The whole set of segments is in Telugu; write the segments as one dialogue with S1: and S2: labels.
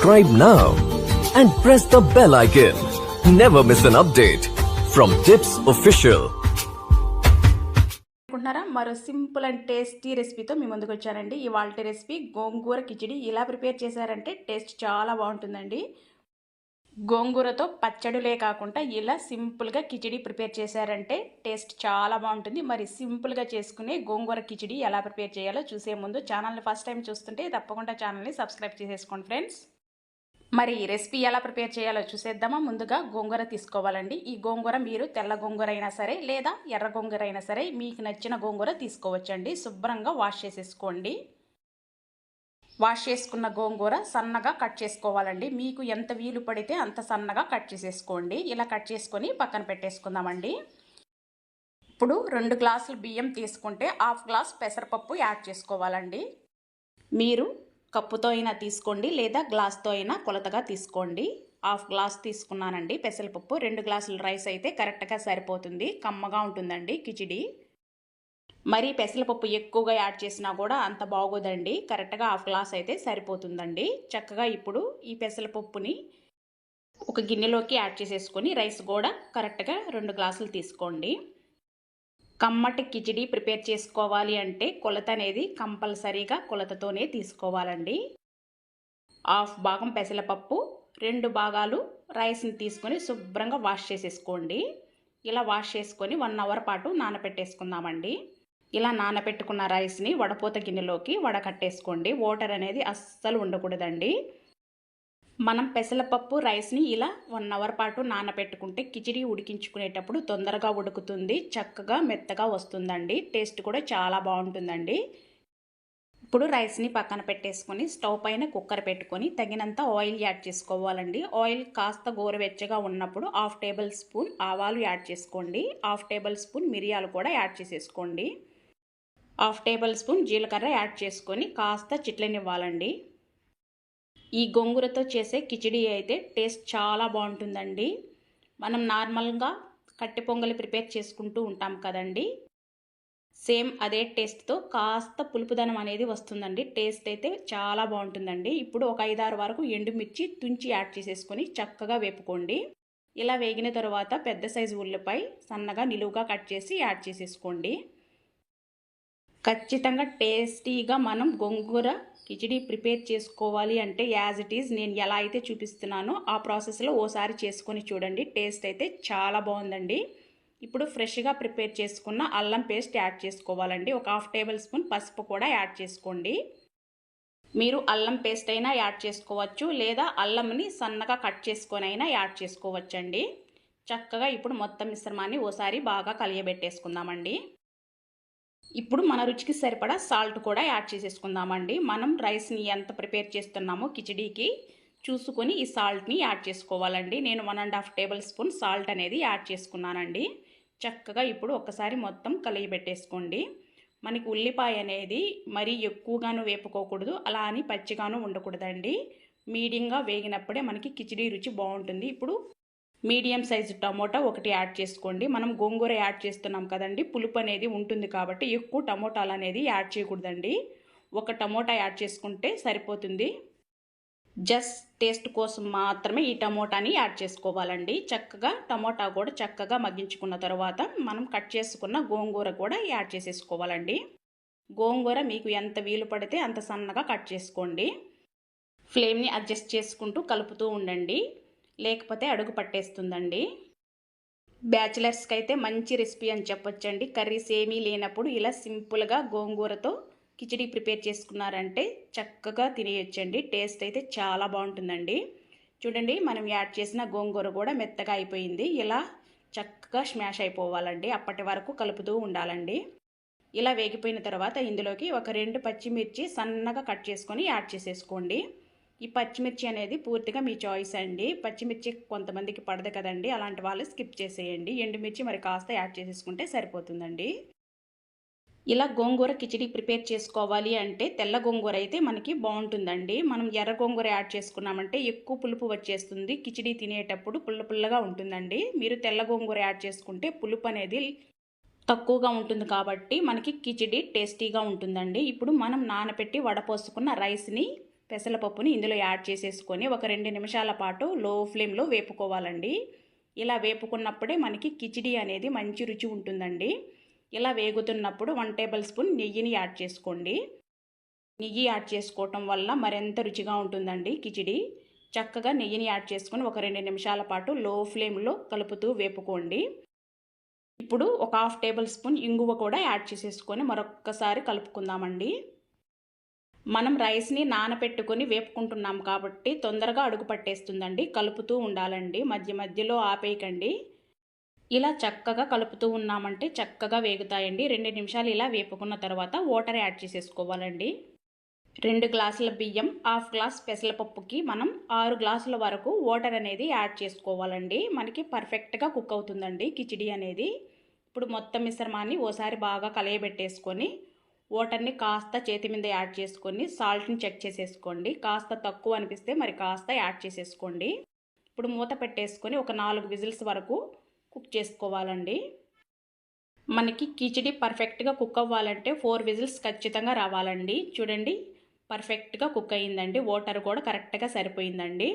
S1: Subscribe now and press the bell icon. Never miss an update from Tips Official.
S2: అనుకుంటున్నారా? మరో సింపుల్ అండ్ టేస్టీ రెసిపీతో మీ ముందుకు వచ్చానండి. ఇవాళ రెసిపీ గోంగూర కిచిడి ఇలా ప్రిపేర్ చేశారంటే టేస్ట్ చాలా బాగుంటుందండి. గోంగూరతో పచ్చడిలే కాకుండా ఇలా సింపుల్గా కిచిడి ప్రిపేర్ చేశారంటే టేస్ట్ చాలా బాగుంటుంది. మరి సింపుల్గా చేసుకునే గోంగూర కిచిడి ఎలా ప్రిపేర్ చేయాలో చూసే ముందు ఛానల్ని ఫస్ట్ టైం చూస్తుంటే తప్పకుండా ఛానల్ని సబ్స్క్రైబ్ చేసేసుకోండి ఫ్రెండ్స్. మరి ఈ రెసిపీ ఎలా ప్రిపేర్ చేయాలో చూసేద్దామా? ముందుగా గోంగూర తీసుకోవాలండి. ఈ గోంగూర మీరు తెల్ల గోంగూర అయినా సరే లేదా ఎర్ర గోంగూర అయినా సరే మీకు నచ్చిన గోంగూర తీసుకోవచ్చండి. శుభ్రంగా వాష్ చేసేసుకోండి. వాష్ చేసుకున్న గోంగూర సన్నగా కట్ చేసుకోవాలండి. మీకు ఎంత వీలు పడితే అంత సన్నగా కట్ చేసేసుకోండి. ఇలా కట్ చేసుకొని పక్కన పెట్టేసుకుందామండి. ఇప్పుడు రెండు గ్లాసులు బియ్యం తీసుకుంటే హాఫ్ గ్లాస్ పెసరపప్పు యాడ్ చేసుకోవాలండి. మీరు కప్పుతో అయినా తీసుకోండి లేదా గ్లాస్తో అయినా కొలతగా తీసుకోండి. హాఫ్ గ్లాస్ తీసుకున్నానండి పెసరపప్పు. రెండు గ్లాసుల రైస్ అయితే కరెక్ట్గా సరిపోతుంది కమ్మగా ఉంటుందండి కిచిడి. మరి పెసరపప్పు ఎక్కువగా యాడ్ చేసినా కూడా అంత బాగోదండి కరెక్ట్గా హాఫ్ గ్లాస్ అయితే సరిపోతుందండి. చక్కగా ఇప్పుడు ఈ పెసరపప్పుని ఒక గిన్నెలోకి యాడ్ చేసేసుకొని రైస్ కూడా కరెక్ట్గా రెండు గ్లాసులు తీసుకోండి. కమ్మటి కిచిడి ప్రిపేర్ చేసుకోవాలి అంటే కొలత అనేది కంపల్సరీగా కొలతతోనే తీసుకోవాలండి. హాఫ్ భాగం పెసరపప్పు రెండు భాగాలు రైస్ని తీసుకొని శుభ్రంగా వాష్ చేసేసుకోండి. ఇలా వాష్ చేసుకొని వన్ అవర్ పాటు నానబెట్టేసుకుందామండి ఇలా నానబెట్టుకున్న రైస్ని వడపోత గిన్నెలోకి వడకట్టేసుకోండి. వాటర్ అనేది అస్సలు ఉండకూడదండి. మనం పెసలపప్పు రైస్ని ఇలా వన్ అవర్ పాటు నానబెట్టుకుంటే కిచిడి ఉడికించుకునేటప్పుడు తొందరగా ఉడుకుతుంది చక్కగా మెత్తగా వస్తుందండి. టేస్ట్ కూడా చాలా బాగుంటుందండి. ఇప్పుడు రైస్ని పక్కన పెట్టేసుకొని స్టవ్ పైన కుక్కర్ పెట్టుకొని తగినంత ఆయిల్ యాడ్ చేసుకోవాలండి. ఆయిల్ కాస్త గోరువెచ్చగా ఉన్నప్పుడు హాఫ్ టేబుల్ స్పూన్ ఆవాలు యాడ్ చేసుకోండి. హాఫ్ టేబుల్ స్పూన్ మిరియాలు కూడా యాడ్ చేసేసుకోండి. హాఫ్ టేబుల్ స్పూన్ జీలకర్ర యాడ్ చేసుకొని కాస్త చిట్లనివ్వాలండి. ఈ గోంగూరతో చేసే కిచిడి అయితే టేస్ట్ చాలా బాగుంటుందండి. మనం నార్మల్గా కట్టె పొంగలి ప్రిపేర్ చేసుకుంటూ ఉంటాం కదండి. సేమ్ అదే టేస్ట్తో కాస్త పులుపుదనం అనేది వస్తుందండి. టేస్ట్ అయితే చాలా బాగుంటుందండి. ఇప్పుడు ఒక ఐదారు వరకు ఎండుమిర్చి తుంచి యాడ్ చేసేసుకొని చక్కగా వేపుకోండి. ఇలా వేగిన తర్వాత పెద్ద సైజు ఉల్లిపాయ సన్నగా నిలువుగా కట్ చేసి యాడ్ చేసేసుకోండి. ఖచ్చితంగా టేస్టీగా మనం గోంగూర కిచిడి ప్రిపేర్ చేసుకోవాలి అంటే యాజ్ ఇట్ ఈజ్ నేను ఎలా అయితే చూపిస్తున్నానో ఆ ప్రాసెస్లో ఓసారి చేసుకొని చూడండి. టేస్ట్ అయితే చాలా బాగుందండి. ఇప్పుడు ఫ్రెష్గా ప్రిపేర్ చేసుకున్న అల్లం పేస్ట్ యాడ్ చేసుకోవాలండి. ఒక హాఫ్ టేబుల్ స్పూన్ పసుపు కూడా యాడ్ చేసుకోండి. మీరు అల్లం పేస్ట్ అయినా యాడ్ చేసుకోవచ్చు లేదా అల్లంని సన్నగా కట్ చేసుకొని అయినా యాడ్ చేసుకోవచ్చండి. చక్కగా ఇప్పుడు మొత్తం మిశ్రమాన్ని ఓసారి బాగా కలియబెట్టేసుకుందామండి. ఇప్పుడు మన రుచికి సరిపడా సాల్ట్ కూడా యాడ్ చేసేసుకుందామండి. మనం రైస్ని ఎంత ప్రిపేర్ చేస్తున్నామో కిచడీకి చూసుకొని ఈ సాల్ట్ని యాడ్ చేసుకోవాలండి. నేను one and half tablespoon salt అనేది యాడ్ చేసుకున్నానండి. చక్కగా ఇప్పుడు ఒకసారి మొత్తం కలిగిపెట్టేసుకోండి మనకి ఉల్లిపాయ అనేది మరీ ఎక్కువగాను వేపుకోకూడదు అలా అని పచ్చిగాను ఉండకూడదండి. మీడియంగా వేగినప్పుడే మనకి కిచిడీ రుచి బాగుంటుంది. ఇప్పుడు మీడియం సైజు టమోటా ఒకటి యాడ్ చేసుకోండి. మనం గోంగూర యాడ్ చేస్తున్నాం కదండి పులుపు అనేది ఉంటుంది కాబట్టి ఎక్కువ టమోటాలు అనేది యాడ్ చేయకూడదండి. ఒక టమోటా యాడ్ చేసుకుంటే సరిపోతుంది. జస్ట్ టేస్ట్ కోసం మాత్రమే ఈ టమోటాని యాడ్ చేసుకోవాలండి. చక్కగా టమోటా కూడా చక్కగా మగ్గించుకున్న తర్వాత మనం కట్ చేసుకున్న గోంగూర కూడా యాడ్ చేసేసుకోవాలండి. గోంగూర మీకు ఎంత వీలు పడితే అంత సన్నగా కట్ చేసుకోండి. ఫ్లేమ్ని అడ్జస్ట్ చేసుకుంటూ కలుపుతూ ఉండండి. లేకపోతే అడుగు పట్టేస్తుందండి. బ్యాచిలర్స్కి అయితే మంచి రెసిపీ అని చెప్పొచ్చండి. కర్రీస్ ఏమీ లేనప్పుడు ఇలా సింపుల్గా గోంగూరతో కిచడీ ప్రిపేర్ చేసుకున్నారంటే చక్కగా తినేయొచ్చండి. టేస్ట్ అయితే చాలా బాగుంటుందండి. చూడండి మనం యాడ్ చేసిన గోంగూర కూడా మెత్తగా అయిపోయింది. ఇలా చక్కగా స్మాష్ అయిపోవాలండి. అప్పటి వరకు కలుపుతూ ఉండాలండి. ఇలా వేగిపోయిన తర్వాత ఇందులోకి ఒక రెండు పచ్చిమిర్చి సన్నగా కట్ చేసుకొని యాడ్ చేసేసుకోండి. ఈ పచ్చిమిర్చి అనేది పూర్తిగా మీ చాయిస్ అండి. పచ్చిమిర్చి కొంతమందికి పడదు కదండి. అలాంటి వాళ్ళు స్కిప్ చేసేయండి. ఎండుమిర్చి మరి కాస్త యాడ్ చేసేసుకుంటే సరిపోతుందండి. ఇలా గోంగూర కిచిడి ప్రిపేర్ చేసుకోవాలి అంటే తెల్ల గోంగూర అయితే మనకి బాగుంటుందండి. మనం ఎర్ర గోంగూర యాడ్ చేసుకున్నామంటే ఎక్కువ పులుపు వచ్చేస్తుంది. కిచిడి తినేటప్పుడు పుల్ల పుల్లగా ఉంటుందండి. మీరు తెల్ల గోంగూర యాడ్ చేసుకుంటే పులుపు అనేది తక్కువగా ఉంటుంది కాబట్టి మనకి కిచిడి టేస్టీగా ఉంటుందండి. ఇప్పుడు మనం నానబెట్టి వడపోసుకున్న రైస్ని పెసరపప్పుని ఇందులో యాడ్ చేసేసుకొని ఒక రెండు నిమిషాల పాటు లో ఫ్లేమ్లో వేపుకోవాలండి. ఇలా వేపుకున్నప్పుడే మనకి కిచిడి అనేది మంచి రుచి ఉంటుందండి. ఇలా వేగుతున్నప్పుడు వన్ టేబుల్ స్పూన్ నెయ్యిని యాడ్ చేసుకోండి. నెయ్యి యాడ్ చేసుకోవటం వల్ల మరింత రుచిగా ఉంటుందండి కిచిడి? చక్కగా నెయ్యిని యాడ్ చేసుకొని ఒక రెండు నిమిషాల పాటు లో ఫ్లేమ్లో కలుపుతూ వేపుకోండి. ఇప్పుడు ఒక హాఫ్ టేబుల్ స్పూన్ ఇంగువ కూడా యాడ్ చేసేసుకొని మరొక్కసారి కలుపుకుందామండి. మనం రైస్ని నానపెట్టుకొని వేపుకుంటున్నాం కాబట్టి తొందరగా అడుగు పట్టేస్తుందండి. కలుపుతూ ఉండాలండి. మధ్య మధ్యలో ఆపేయకండి. ఇలా చక్కగా కలుపుతూ ఉన్నామంటే చక్కగా వేగుతాయండి. రెండు నిమిషాలు ఇలా వేపుకున్న తర్వాత వాటర్ యాడ్ చేసేసుకోవాలండి. రెండు గ్లాసుల బియ్యం హాఫ్ గ్లాస్ పెసరపప్పుకి మనం ఆరు గ్లాసుల వరకు వాటర్ అనేది యాడ్ చేసుకోవాలండి. మనకి పర్ఫెక్ట్గా కుక్ అవుతుందండి కిచిడి అనేది. ఇప్పుడు మొత్తం మిశ్రమాన్ని ఓసారి బాగా కలయబెట్టేసుకొని వాటర్ని కాస్త చేతి మీద యాడ్ చేసుకొని సాల్ట్ని చెక్ చేసేసుకోండి. కాస్త తక్కువ అనిపిస్తే మరి కాస్త యాడ్ చేసేసుకోండి. ఇప్పుడు మూత పెట్టేసుకొని ఒక నాలుగు విజిల్స్ వరకు కుక్ చేసుకోవాలండి. మనకి కిచిడి పర్ఫెక్ట్గా కుక్ అవ్వాలంటే ఫోర్ విజిల్స్ ఖచ్చితంగా రావాలండి. చూడండి పర్ఫెక్ట్గా కుక్ అయ్యిందండి. వాటర్ కూడా కరెక్ట్గా సరిపోయిందండి.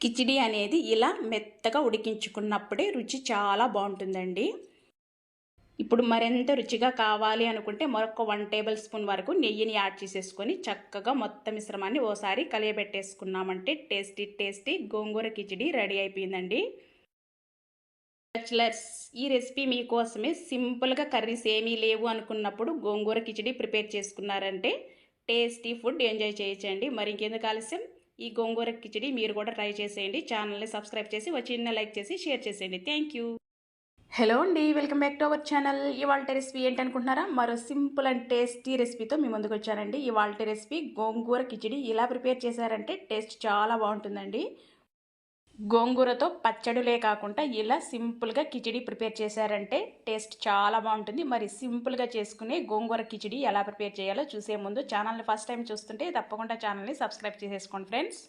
S2: కిచిడి అనేది ఇలా మెత్తగా ఉడికించుకున్నప్పుడే రుచి చాలా బాగుంటుందండి. ఇప్పుడు మరింత రుచిగా కావాలి అనుకుంటే మరొక వన్ టేబుల్ స్పూన్ వరకు నెయ్యిని యాడ్ చేసేసుకొని చక్కగా మొత్తం మిశ్రమాన్ని ఓసారి కలియబెట్టేసుకున్నామంటే tasty tasty gongura khichdi ready అయిపోయిందండి. బ్యాచులర్స్ ఈ రెసిపీ మీకోసమే సింపుల్గా కర్రీస్ ఏమీ లేవు అనుకున్నప్పుడు గోంగూర కిచిడి ప్రిపేర్ చేసుకున్నారంటే టేస్టీ ఫుడ్ ఎంజాయ్ చేయొచ్చండి. మరి ఇంకెందుకు ఆలస్యం? ఈ గోంగూర కిచిడి మీరు కూడా ట్రై చేసేయండి. ఛానల్ని సబ్స్క్రైబ్ చేసి ఒక చిన్న లైక్ చేసి షేర్ చేసేయండి. థ్యాంక్ యూ హలో అండి welcome back to our channel. ఇవాళ రెసిపీ ఏంటనుకుంటున్నారా? మరో సింపుల్ అండ్ టేస్టీ రెసిపీతో మీ ముందుకు వచ్చానండి. ఇవాళ రెసిపీ గోంగూర కిచిడి ఇలా ప్రిపేర్ చేశారంటే టేస్ట్ చాలా బాగుంటుందండి. గోంగూరతో పచ్చడులే కాకుండా ఇలా సింపుల్గా కిచిడి ప్రిపేర్ చేశారంటే టేస్ట్ చాలా బాగుంటుంది. మరి సింపుల్గా చేసుకునే గోంగూర కిచిడి ఎలా ప్రిపేర్ చేయాలో చూసే ముందు ఛానల్ని ఫస్ట్ టైం చూస్తుంటే తప్పకుండా ఛానల్ని సబ్స్క్రైబ్ చేసేసుకోండి ఫ్రెండ్స్.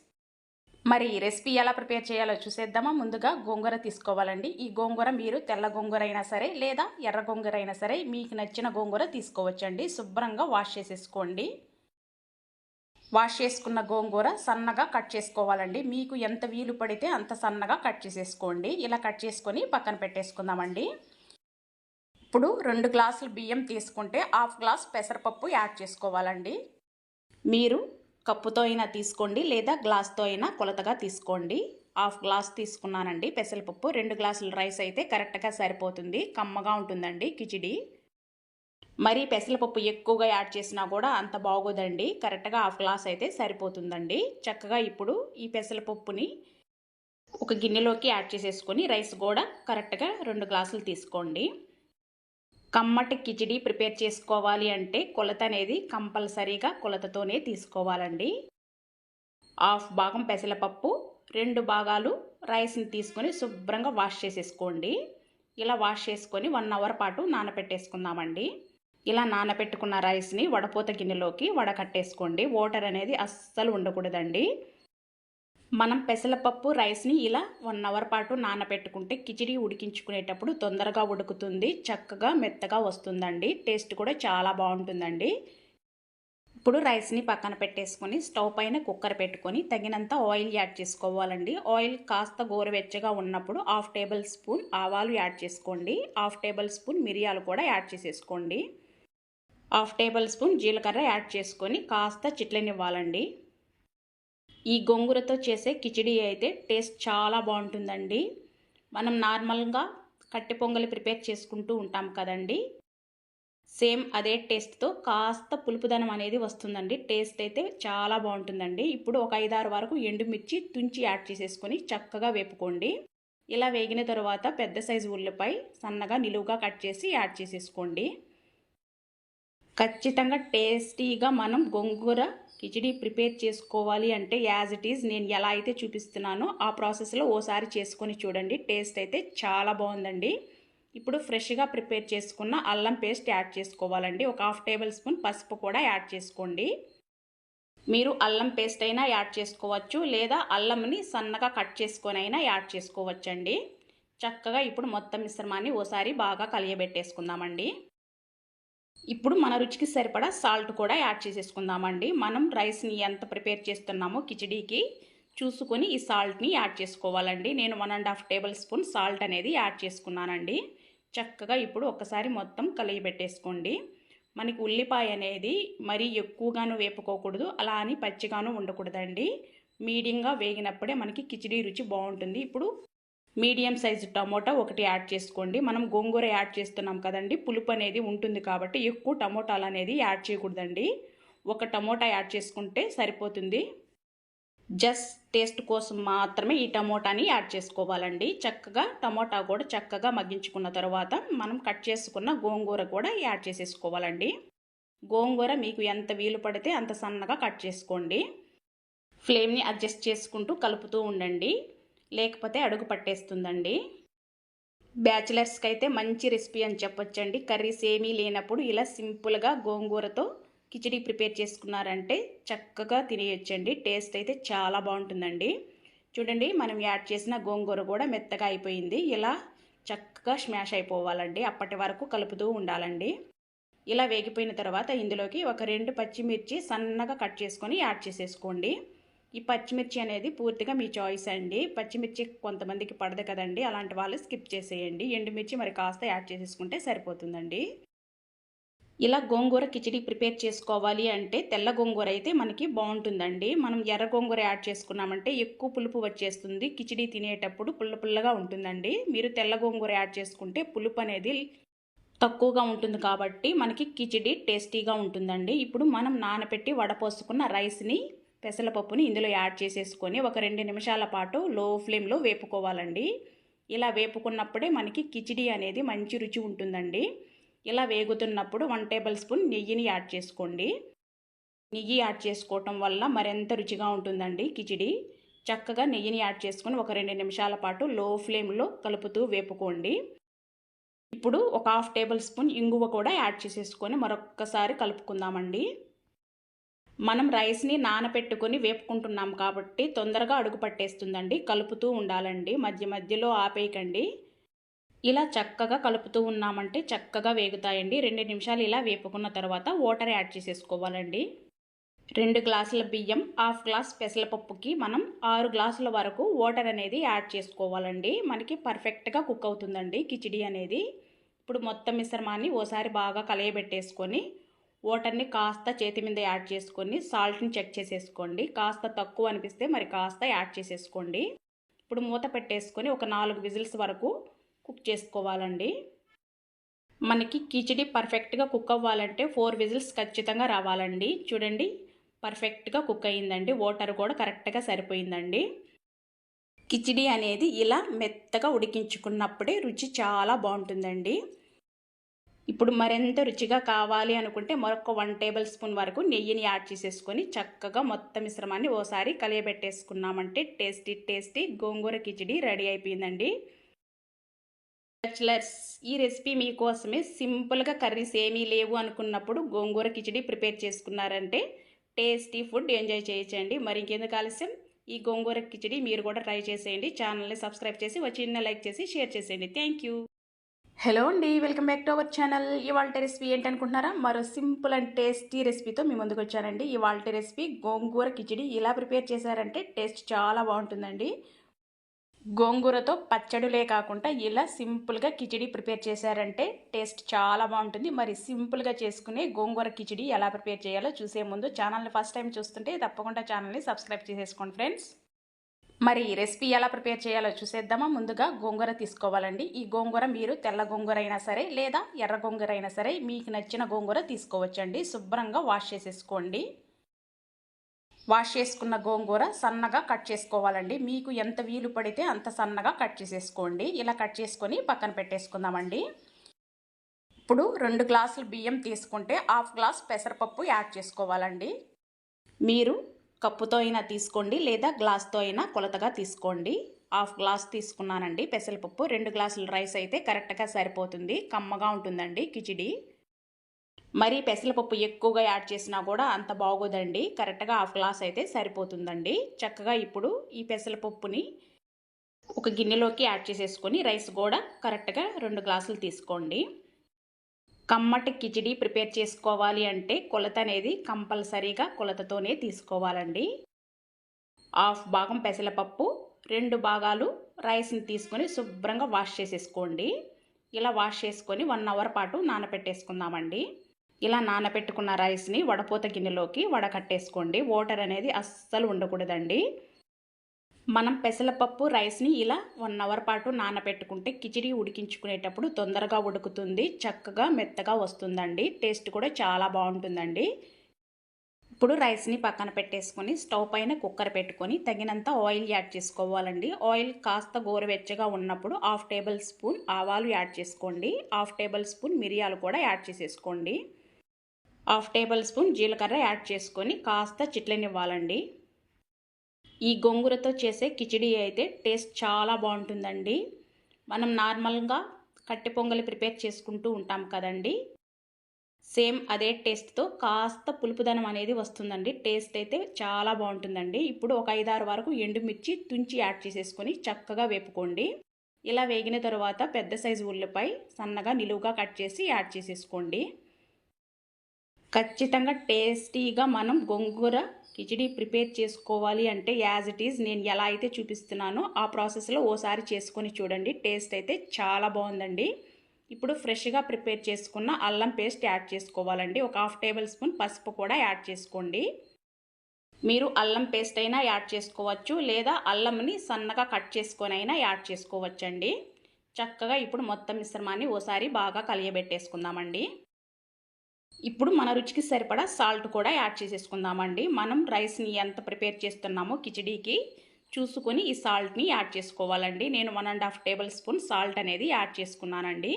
S2: మరి ఈ రెసిపీ ఎలా ప్రిపేర్ చేయాలో చూసేద్దామా? ముందుగా గోంగూర తీసుకోవాలండి. ఈ గోంగూర మీరు తెల్ల గోంగూర అయినా సరే లేదా ఎర్ర గోంగూర అయినా సరే మీకు నచ్చిన గోంగూర తీసుకోవచ్చండి. శుభ్రంగా వాష్ చేసేసుకోండి. వాష్ చేసుకున్న గోంగూర సన్నగా కట్ చేసుకోవాలండి. మీకు ఎంత వీలు పడితే అంత సన్నగా కట్ చేసేసుకోండి. ఇలా కట్ చేసుకొని పక్కన పెట్టేసుకుందామండి. ఇప్పుడు రెండు గ్లాసులు బియ్యం తీసుకుంటే హాఫ్ గ్లాస్ పెసరపప్పు యాడ్ చేసుకోవాలండి. మీరు కప్పుతో అయినా తీసుకోండి లేదా గ్లాస్తో అయినా కొలతగా తీసుకోండి. హాఫ్ గ్లాస్ తీసుకున్నానండి. పెసరపప్పు రెండు గ్లాసుల రైస్ అయితే కరెక్ట్గా సరిపోతుంది. కమ్మగా ఉంటుందండి కిచిడి. మరి పెసరపప్పు ఎక్కువగా యాడ్ చేసినా కూడా అంత బాగోదండి. కరెక్ట్గా హాఫ్ గ్లాస్ అయితే సరిపోతుందండి. చక్కగా ఇప్పుడు ఈ పెసరపప్పుని ఒక గిన్నెలోకి యాడ్ చేసేసుకొని రైస్ కూడా కరెక్ట్గా రెండు గ్లాసులు తీసుకోండి. కమ్మటి కిచిడి ప్రిపేర్ చేసుకోవాలి అంటే కొలత అనేది కంపల్సరీగా కొలతతోనే తీసుకోవాలండి. హాఫ్ భాగం పెసరపప్పు రెండు భాగాలు రైస్ని తీసుకొని శుభ్రంగా వాష్ చేసేసుకోండి. ఇలా వాష్ చేసుకొని వన్ అవర్ పాటు నానబెట్టేసుకుందామండి ఇలా నానబెట్టుకున్న రైస్ని వడపోత గిన్నెలోకి వడకట్టేసుకోండి. వాటర్ అనేది అస్సలు ఉండకూడదండి. మనం పెసరపప్పు రైస్ని ఇలా వన్ అవర్ పాటు నానబెట్టుకుంటే కిచిడి ఉడికించుకునేటప్పుడు తొందరగా ఉడుకుతుంది చక్కగా మెత్తగా వస్తుందండి. టేస్ట్ కూడా చాలా బాగుంటుందండి. ఇప్పుడు రైస్ని పక్కన పెట్టేసుకొని స్టవ్ పైన కుక్కర్ పెట్టుకొని తగినంత ఆయిల్ యాడ్ చేసుకోవాలండి. ఆయిల్ కాస్త గోరువెచ్చగా ఉన్నప్పుడు హాఫ్ టేబుల్ స్పూన్ ఆవాలు యాడ్ చేసుకోండి. హాఫ్ టేబుల్ స్పూన్ మిరియాలు కూడా యాడ్ చేసేసుకోండి. హాఫ్ టేబుల్ స్పూన్ జీలకర్ర యాడ్ చేసుకొని కాస్త చిట్లనివ్వాలండి. ఈ గోంగూరతో చేసే కిచిడి అయితే టేస్ట్ చాలా బాగుంటుందండి. మనం నార్మల్గా కట్టె పొంగలి ప్రిపేర్ చేసుకుంటూ ఉంటాం కదండి. సేమ్ అదే టేస్ట్తో కాస్త పులుపుదనం అనేది వస్తుందండి. టేస్ట్ అయితే చాలా బాగుంటుందండి. ఇప్పుడు ఒక ఐదారు వరకు ఎండుమిర్చి తుంచి యాడ్ చేసేసుకొని చక్కగా వేపుకోండి. ఇలా వేగిన తర్వాత పెద్ద సైజు ఉల్లిపాయ సన్నగా నిలువుగా కట్ చేసి యాడ్ చేసేసుకోండి. ఖచ్చితంగా టేస్టీగా మనం గొంగూర కిచిడి ప్రిపేర్ చేసుకోవాలి అంటే యాజ్ ఇట్ ఈజ్ నేను ఎలా అయితే చూపిస్తున్నానో ఆ ప్రాసెస్లో ఓసారి చేసుకొని చూడండి. టేస్ట్ అయితే చాలా బాగుందండి. ఇప్పుడు ఫ్రెష్గా ప్రిపేర్ చేసుకున్న అల్లం పేస్ట్ యాడ్ చేసుకోవాలండి. ఒక హాఫ్ టేబుల్ స్పూన్ పసుపు కూడా యాడ్ చేసుకోండి. మీరు అల్లం పేస్ట్ అయినా యాడ్ చేసుకోవచ్చు లేదా అల్లంని సన్నగా కట్ చేసుకొని అయినా యాడ్ చేసుకోవచ్చండి. చక్కగా ఇప్పుడు మొత్తం మిశ్రమాన్ని ఓసారి బాగా కలియబెట్టేసుకుందామండి. ఇప్పుడు మన రుచికి సరిపడా సాల్ట్ కూడా యాడ్ చేసేసుకుందామండి. మనం రైస్ని ఎంత ప్రిపేర్ చేస్తున్నామో కిచడీకి చూసుకొని ఈ సాల్ట్ని యాడ్ చేసుకోవాలండి. నేను one and half tablespoon salt అనేది యాడ్ చేసుకున్నానండి. చక్కగా ఇప్పుడు ఒకసారి మొత్తం కలిగి పెట్టేసుకోండి మనకి ఉల్లిపాయ అనేది మరీ ఎక్కువగాను వేపుకోకూడదు అలా అని పచ్చిగాను ఉండకూడదండి. మీడియంగా వేగినప్పుడే మనకి కిచిడీ రుచి బాగుంటుంది. ఇప్పుడు మీడియం సైజు టమోటా ఒకటి యాడ్ చేసుకోండి. మనం గోంగూర యాడ్ చేస్తున్నాం కదండి. పులుపు అనేది ఉంటుంది కాబట్టి ఎక్కువ టమోటాలు అనేది యాడ్ చేయకూడదండి. ఒక టమోటా యాడ్ చేసుకుంటే సరిపోతుంది. జస్ట్ టేస్ట్ కోసం మాత్రమే ఈ టమోటాని యాడ్ చేసుకోవాలండి. చక్కగా టమోటా కూడా చక్కగా మగ్గించుకున్న తర్వాత మనం కట్ చేసుకున్న గోంగూర కూడా యాడ్ చేసేసుకోవాలండి. గోంగూర మీకు ఎంత వీలు పడితే అంత సన్నగా కట్ చేసుకోండి. ఫ్లేమ్ని అడ్జస్ట్ చేసుకుంటూ కలుపుతూ ఉండండి. లేకపోతే అడుగు పట్టేస్తుందండి. బ్యాచిలర్స్కి అయితే మంచి రెసిపీ అని చెప్పొచ్చండి. కర్రీస్ ఏమీ లేనప్పుడు ఇలా సింపుల్గా గోంగూరతో కిచడీ ప్రిపేర్ చేసుకున్నారంటే చక్కగా తినేయొచ్చండి. టేస్ట్ అయితే చాలా బాగుంటుందండి. చూడండి మనం యాడ్ చేసిన గోంగూర కూడా మెత్తగా అయిపోయింది. ఇలా చక్కగా స్మాష్ అయిపోవాలండి. అప్పటి వరకు కలుపుతూ ఉండాలండి. ఇలా వేగిపోయిన తర్వాత ఇందులోకి ఒక రెండు పచ్చిమిర్చి సన్నగా కట్ చేసుకొని యాడ్ చేసేసుకోండి. ఈ పచ్చిమిర్చి అనేది పూర్తిగా మీ చాయిస్ అండి. పచ్చిమిర్చి కొంతమందికి పడదు కదండి. అలాంటి వాళ్ళు స్కిప్ చేసేయండి. ఎండుమిర్చి మరి కాస్త యాడ్ చేసేసుకుంటే సరిపోతుందండి. ఇలా గోంగూర కిచడీ ప్రిపేర్ చేసుకోవాలి అంటే తెల్ల గోంగూర అయితే మనకి బాగుంటుందండి. మనం ఎర్ర గోంగూర యాడ్ చేసుకున్నామంటే ఎక్కువ పులుపు వచ్చేస్తుంది. కిచడీ తినేటప్పుడు పుల్ల పుల్లగా ఉంటుందండి. మీరు తెల్ల గోంగూర యాడ్ చేసుకుంటే పులుపు అనేది తక్కువగా ఉంటుంది కాబట్టి మనకి కిచడీ టేస్టీగా ఉంటుందండి. ఇప్పుడు మనం నానబెట్టి వడపోసుకున్న రైస్ని పెసరపప్పుని ఇందులో యాడ్ చేసేసుకొని ఒక రెండు నిమిషాల పాటు లో ఫ్లేమ్లో వేపుకోవాలండి. ఇలా వేపుకున్నప్పుడే మనకి కిచిడి అనేది మంచి రుచి ఉంటుందండి. ఇలా వేగుతున్నప్పుడు వన్ టేబుల్ స్పూన్ నెయ్యిని యాడ్ చేసుకోండి. నెయ్యి యాడ్ చేసుకోవటం వల్ల మరింత రుచిగా ఉంటుందండి కిచిడి? చక్కగా నెయ్యిని యాడ్ చేసుకొని ఒక రెండు నిమిషాల పాటు లో ఫ్లేమ్లో కలుపుతూ వేపుకోండి. ఇప్పుడు ఒక హాఫ్ టేబుల్ స్పూన్ ఇంగువ కూడా యాడ్ చేసేసుకొని మరొక్కసారి కలుపుకుందామండి. మనం రైస్ని నానపెట్టుకొని వేపుకుంటున్నాం కాబట్టి తొందరగా అడుగు పట్టేస్తుందండి. కలుపుతూ ఉండాలండి. మధ్య మధ్యలో ఆపేయకండి. ఇలా చక్కగా కలుపుతూ ఉన్నామంటే చక్కగా వేగుతాయండి. రెండు నిమిషాలు ఇలా వేపుకున్న తర్వాత వాటర్ యాడ్ చేసేసుకోవాలండి. రెండు గ్లాసుల బియ్యం హాఫ్ గ్లాస్ పెసలపప్పుకి మనం ఆరు గ్లాసుల వరకు వాటర్ అనేది యాడ్ చేసుకోవాలండి. మనకి పర్ఫెక్ట్గా కుక్ అవుతుందండి కిచిడి అనేది. ఇప్పుడు మొత్తం మిశ్రమాన్ని ఓసారి బాగా కలయబెట్టేసుకొని వాటర్ని కాస్త చేతి మీద యాడ్ చేసుకొని సాల్ట్ని చెక్ చేసేసుకోండి. కాస్త తక్కువ అనిపిస్తే మరి కాస్త యాడ్ చేసేసుకోండి. ఇప్పుడు మూత పెట్టేసుకొని ఒక నాలుగు విజిల్స్ వరకు కుక్ చేసుకోవాలండి. మనకి కిచిడి పర్ఫెక్ట్గా కుక్ అవ్వాలంటే ఫోర్ విజిల్స్ ఖచ్చితంగా రావాలండి. చూడండి పర్ఫెక్ట్గా కుక్ అయ్యిందండి. వాటర్ కూడా కరెక్ట్గా సరిపోయిందండి. కిచిడి అనేది ఇలా మెత్తగా ఉడికించుకున్నప్పుడే రుచి చాలా బాగుంటుందండి. ఇప్పుడు మరింత రుచిగా కావాలి అనుకుంటే మరొక వన్ టేబుల్ స్పూన్ వరకు నెయ్యిని యాడ్ చేసేసుకొని చక్కగా మొత్తం మిశ్రమాన్ని ఓసారి కలియబెట్టేసుకున్నామంటే tasty tasty gongura khichdi ready అయిపోయిందండి. బ్యాచులర్స్ ఈ రెసిపీ మీకోసమే సింపుల్గా కర్రీస్ ఏమీ లేవు అనుకున్నప్పుడు గోంగూర కిచిడి ప్రిపేర్ చేసుకున్నారంటే టేస్టీ ఫుడ్ ఎంజాయ్ చేయొచ్చండి. మరి ఇంకెందుకు ఆలస్యం? ఈ గోంగూర కిచిడి మీరు కూడా ట్రై చేసేయండి. ఛానల్ని సబ్స్క్రైబ్ చేసి ఒక చిన్న లైక్ చేసి షేర్ చేసేయండి. థ్యాంక్ యూ హలో అండి welcome back to our channel. ఇవాళ రెసిపీ ఏంటనుకుంటున్నారా? మరో సింపుల్ అండ్ టేస్టీ రెసిపీతో మీ ముందుకు వచ్చానండి. ఇవాళ రెసిపీ గోంగూర కిచిడి ఇలా ప్రిపేర్ చేశారంటే టేస్ట్ చాలా బాగుంటుందండి. గోంగూరతో పచ్చడులే కాకుండా ఇలా సింపుల్గా కిచిడి ప్రిపేర్ చేశారంటే టేస్ట్ చాలా బాగుంటుంది. మరి సింపుల్గా చేసుకునే గోంగూర కిచిడి ఎలా ప్రిపేర్ చేయాలో చూసే ముందు ఛానల్ని ఫస్ట్ టైం చూస్తుంటే తప్పకుండా ఛానల్ని సబ్స్క్రైబ్ చేసేసుకోండి ఫ్రెండ్స్. మరి ఈ రెసిపీ ఎలా ప్రిపేర్ చేయాలో చూసేద్దామా? ముందుగా గోంగూర తీసుకోవాలండి. ఈ గోంగూర మీరు తెల్ల గోంగూర అయినా సరే లేదా ఎర్ర గోంగూర అయినా సరే మీకు నచ్చిన గోంగూర తీసుకోవచ్చండి. శుభ్రంగా వాష్ చేసేసుకోండి. వాష్ చేసుకున్న గోంగూర సన్నగా కట్ చేసుకోవాలండి. మీకు ఎంత వీలు పడితే అంత సన్నగా కట్ చేసేసుకోండి. ఇలా కట్ చేసుకొని పక్కన పెట్టేసుకుందామండి. ఇప్పుడు రెండు గ్లాసులు బియ్యం తీసుకుంటే హాఫ్ గ్లాస్ పెసరపప్పు యాడ్ చేసుకోవాలండి. మీరు కప్పుతో అయినా తీసుకోండి లేదా గ్లాస్తో అయినా కొలతగా తీసుకోండి. హాఫ్ గ్లాస్ తీసుకున్నానండి పెసరపప్పు రెండు గ్లాసుల రైస్ అయితే కరెక్ట్గా సరిపోతుంది కమ్మగా ఉంటుందండి కిచిడి. మరి పెసరపప్పు ఎక్కువగా యాడ్ చేసినా కూడా అంత బాగోదండి కరెక్ట్గా హాఫ్ గ్లాస్ అయితే సరిపోతుందండి. చక్కగా ఇప్పుడు ఈ పెసరపప్పుని ఒక గిన్నెలోకి యాడ్ చేసేసుకొని రైస్ కూడా కరెక్ట్గా రెండు గ్లాసులు తీసుకోండి. కమ్మటి కిచిడి ప్రిపేర్ చేసుకోవాలి అంటే కొలత అనేది కంపల్సరీగా కొలతతోనే తీసుకోవాలండి. హాఫ్ భాగం పెసలపప్పు రెండు భాగాలు రైస్ని తీసుకొని శుభ్రంగా వాష్ చేసేసుకోండి. ఇలా వాష్ చేసుకొని వన్ అవర్ పాటు నానబెట్టేసుకుందామండి ఇలా నానబెట్టుకున్న రైస్ని వడపోత గిన్నెలోకి వడకట్టేసుకోండి. వాటర్ అనేది అస్సలు ఉండకూడదండి. మనం పెసరపప్పు రైస్ని ఇలా వన్ అవర్ పాటు నానబెట్టుకుంటే కిచిడి ఉడికించుకునేటప్పుడు తొందరగా ఉడుకుతుంది చక్కగా మెత్తగా వస్తుందండి. టేస్ట్ కూడా చాలా బాగుంటుందండి. ఇప్పుడు రైస్ని పక్కన పెట్టేసుకొని స్టవ్ పైన కుక్కర్ పెట్టుకొని తగినంత ఆయిల్ యాడ్ చేసుకోవాలండి. ఆయిల్ కాస్త గోరువెచ్చగా ఉన్నప్పుడు హాఫ్ టేబుల్ స్పూన్ ఆవాలు యాడ్ చేసుకోండి. హాఫ్ టేబుల్ స్పూన్ మిరియాలు కూడా యాడ్ చేసేసుకోండి. హాఫ్ టేబుల్ స్పూన్ జీలకర్ర యాడ్ చేసుకొని కాస్త చిట్లనివ్వాలండి. ఈ గోంగూరతో చేసే కిచిడి అయితే టేస్ట్ చాలా బాగుంటుందండి. మనం నార్మల్గా కట్టె పొంగలి ప్రిపేర్ చేసుకుంటూ ఉంటాం కదండి. సేమ్ అదే టేస్ట్తో కాస్త పులుపుదనం అనేది వస్తుందండి. టేస్ట్ అయితే చాలా బాగుంటుందండి. ఇప్పుడు ఒక ఐదారు వరకు ఎండుమిర్చి తుంచి యాడ్ చేసేసుకొని చక్కగా వేపుకోండి. ఇలా వేగిన తర్వాత పెద్ద సైజు ఉల్లిపాయ సన్నగా నిలువుగా కట్ చేసి యాడ్ చేసేసుకోండి. ఖచ్చితంగా టేస్టీగా మనం గోంగూర కిచిడి ప్రిపేర్ చేసుకోవాలి అంటే యాజ్ ఇట్ ఈజ్ నేను ఎలా అయితే చూపిస్తున్నానో ఆ ప్రాసెస్లో ఓసారి చేసుకొని చూడండి. టేస్ట్ అయితే చాలా బాగుందండి. ఇప్పుడు ఫ్రెష్గా ప్రిపేర్ చేసుకున్న అల్లం పేస్ట్ యాడ్ చేసుకోవాలండి. ఒక హాఫ్ టేబుల్ స్పూన్ పసుపు కూడా యాడ్ చేసుకోండి. మీరు అల్లం పేస్ట్ అయినా యాడ్ చేసుకోవచ్చు లేదా అల్లంని సన్నగా కట్ చేసుకొని అయినా యాడ్ చేసుకోవచ్చండి. చక్కగా ఇప్పుడు మొత్తం మిశ్రమాన్ని ఓసారి బాగా కలియబెట్టేసుకుందామండి. ఇప్పుడు మన రుచికి సరిపడా సాల్ట్ కూడా యాడ్ చేసేసుకుందామండి. మనం రైస్ని ఎంత ప్రిపేర్ చేస్తున్నామో కిచడీకి చూసుకొని ఈ సాల్ట్ని యాడ్ చేసుకోవాలండి. నేను one and half tablespoon salt అనేది యాడ్ చేసుకున్నానండి.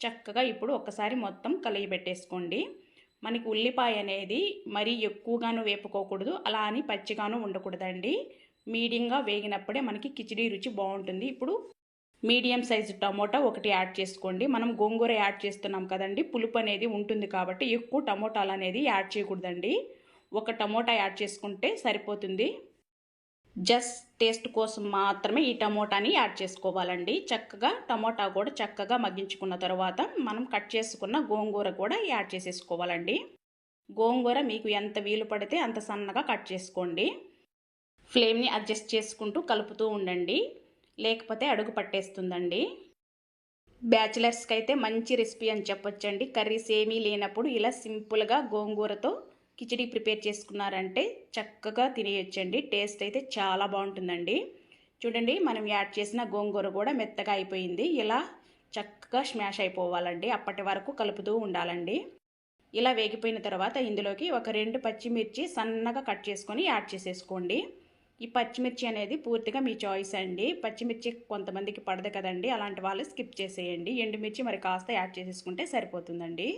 S2: చక్కగా ఇప్పుడు ఒకసారి మొత్తం కలిగిపెట్టేసుకోండి మనకి ఉల్లిపాయ అనేది మరీ ఎక్కువగాను వేపుకోకూడదు. అలా అని పచ్చిగాను ఉండకూడదండి. మీడియంగా వేగినప్పుడే మనకి కిచిడీ రుచి బాగుంటుంది. ఇప్పుడు మీడియం సైజు టమోటా ఒకటి యాడ్ చేసుకోండి. మనం గోంగూర యాడ్ చేస్తున్నాం కదండి పులుపు అనేది ఉంటుంది కాబట్టి ఎక్కువ టమోటాలు అనేది యాడ్ చేయకూడదండి. ఒక టమోటా యాడ్ చేసుకుంటే సరిపోతుంది. జస్ట్ టేస్ట్ కోసం మాత్రమే ఈ టమోటాని యాడ్ చేసుకోవాలండి. చక్కగా టమోటా కూడా చక్కగా మగ్గించుకున్న తర్వాత మనం కట్ చేసుకున్న గోంగూర కూడా యాడ్ చేసేసుకోవాలండి. గోంగూర మీకు ఎంత వీలు పడితే అంత సన్నగా కట్ చేసుకోండి. ఫ్లేమ్ని అడ్జస్ట్ చేసుకుంటూ కలుపుతూ ఉండండి. లేకపోతే అడుగు పట్టేస్తుందండి. బ్యాచిలర్స్కి అయితే మంచి రెసిపీ అని చెప్పొచ్చండి. కర్రీస్ ఏమీ లేనప్పుడు ఇలా సింపుల్గా గోంగూరతో కిచడీ ప్రిపేర్ చేసుకున్నారంటే చక్కగా తినేయొచ్చండి. టేస్ట్ అయితే చాలా బాగుంటుందండి. చూడండి మనం యాడ్ చేసిన గోంగూర కూడా మెత్తగా అయిపోయింది. ఇలా చక్కగా స్మాష్ అయిపోవాలండి. అప్పటి వరకు కలుపుతూ ఉండాలండి. ఇలా వేగిపోయిన తర్వాత ఇందులోకి ఒక రెండు పచ్చిమిర్చి సన్నగా కట్ చేసుకొని యాడ్ చేసేసుకోండి. ఈ పచ్చిమిర్చి అనేది పూర్తిగా మీ చాయిస్ అండి. పచ్చిమిర్చి కొంతమందికి పడదు కదండి. అలాంటి వాళ్ళు స్కిప్ చేసేయండి. ఎండుమిర్చి మరి కాస్త యాడ్ చేసేసుకుంటే సరిపోతుందండి.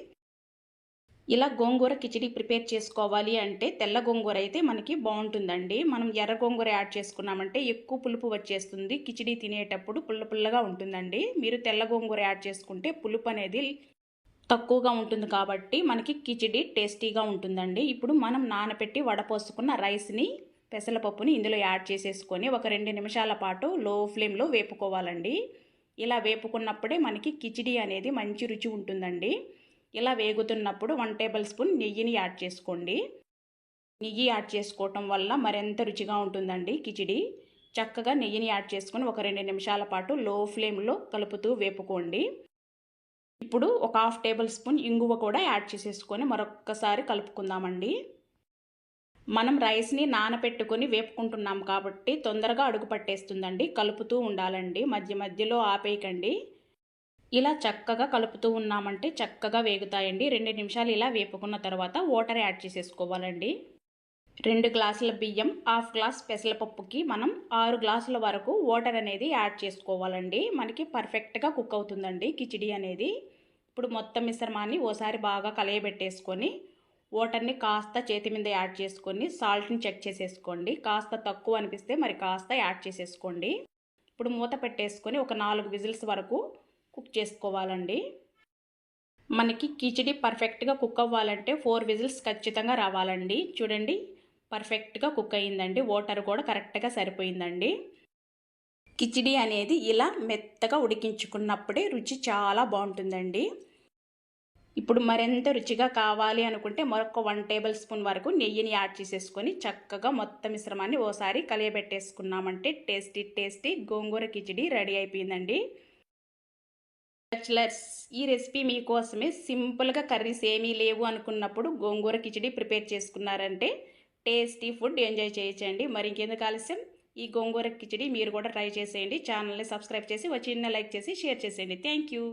S2: ఇలా గోంగూర కిచిడి ప్రిపేర్ చేసుకోవాలి అంటే తెల్ల గోంగూర అయితే మనకి బాగుంటుందండి. మనం ఎర్ర గోంగూర యాడ్ చేసుకున్నామంటే ఎక్కువ పులుపు వచ్చేస్తుంది. కిచిడి తినేటప్పుడు పుల్ల పుల్లగా ఉంటుందండి. మీరు తెల్ల గోంగూర యాడ్ చేసుకుంటే పులుపు అనేది తక్కువగా ఉంటుంది కాబట్టి మనకి కిచిడి టేస్టీగా ఉంటుందండి. ఇప్పుడు మనం నానబెట్టి వడపోసుకున్న రైస్ని పెసరపప్పుని ఇందులో యాడ్ చేసేసుకొని ఒక రెండు నిమిషాల పాటు లో ఫ్లేమ్లో వేపుకోవాలండి. ఇలా వేపుకున్నప్పుడే మనకి కిచిడి అనేది మంచి రుచి ఉంటుందండి. ఇలా వేగుతున్నప్పుడు వన్ టేబుల్ స్పూన్ నెయ్యిని యాడ్ చేసుకోండి. నెయ్యి యాడ్ చేసుకోవటం వల్ల మరింత రుచిగా ఉంటుందండి కిచిడి? చక్కగా నెయ్యిని యాడ్ చేసుకొని ఒక రెండు నిమిషాల పాటు లో ఫ్లేమ్లో కలుపుతూ వేపుకోండి. ఇప్పుడు ఒక హాఫ్ టేబుల్ స్పూన్ ఇంగువ కూడా యాడ్ చేసేసుకొని మరొక్కసారి కలుపుకుందామండి. మనం రైస్ని నానబెట్టుకొని వేపుకుంటున్నాం కాబట్టి తొందరగా అడుగు పట్టేస్తుందండి. కలుపుతూ ఉండాలండి. మధ్య మధ్యలో ఆపేయకండి. ఇలా చక్కగా కలుపుతూ ఉన్నామంటే చక్కగా వేగుతాయండి. రెండు నిమిషాలు ఇలా వేపుకున్న తర్వాత వాటర్ యాడ్ చేసేసుకోవాలండి. రెండు గ్లాసుల బియ్యం హాఫ్ గ్లాస్ పెసలపప్పుకి మనం ఆరు గ్లాసుల వరకు వాటర్ అనేది యాడ్ చేసుకోవాలండి. మనకి పర్ఫెక్ట్గా కుక్ అవుతుందండి కిచిడి అనేది. ఇప్పుడు మొత్తం మిశ్రమాన్ని ఓసారి బాగా కలయబెట్టేసుకొని వాటర్ని కాస్త చేతి మీద యాడ్ చేసుకొని సాల్ట్ని చెక్ చేసేసుకోండి. కాస్త తక్కువ అనిపిస్తే మరి కాస్త యాడ్ చేసేసుకోండి. ఇప్పుడు మూత పెట్టేసుకొని ఒక నాలుగు విజిల్స్ వరకు కుక్ చేసుకోవాలండి. మనకి కిచిడి పర్ఫెక్ట్గా కుక్ అవ్వాలంటే ఫోర్ విజిల్స్ ఖచ్చితంగా రావాలండి. చూడండి పర్ఫెక్ట్గా కుక్ అయ్యిందండి. వాటర్ కూడా కరెక్ట్గా సరిపోయిందండి. కిచిడి అనేది ఇలా మెత్తగా ఉడికించుకున్నప్పుడే రుచి చాలా బాగుంటుందండి. ఇప్పుడు మరింత రుచిగా కావాలి అనుకుంటే మరొక వన్ టేబుల్ స్పూన్ వరకు నెయ్యిని యాడ్ చేసేసుకొని చక్కగా మొత్తం మిశ్రమాన్ని ఓసారి కలియబెట్టేసుకున్నామంటే tasty tasty gongura khichdi ready అయిపోయిందండి. బ్యాచులర్స్ ఈ రెసిపీ మీకోసమే సింపుల్గా కర్రీస్ ఏమీ లేవు అనుకున్నప్పుడు గోంగూర కిచిడి ప్రిపేర్ చేసుకున్నారంటే టేస్టీ ఫుడ్ ఎంజాయ్ చేయొచ్చండి. మరి ఇంకెందుకు ఆలస్యం? ఈ గోంగూర కిచిడి మీరు కూడా ట్రై చేసేయండి. ఛానల్ని సబ్స్క్రైబ్ చేసి వచ్చిన లైక్ చేసి షేర్ చేసేయండి. Thank you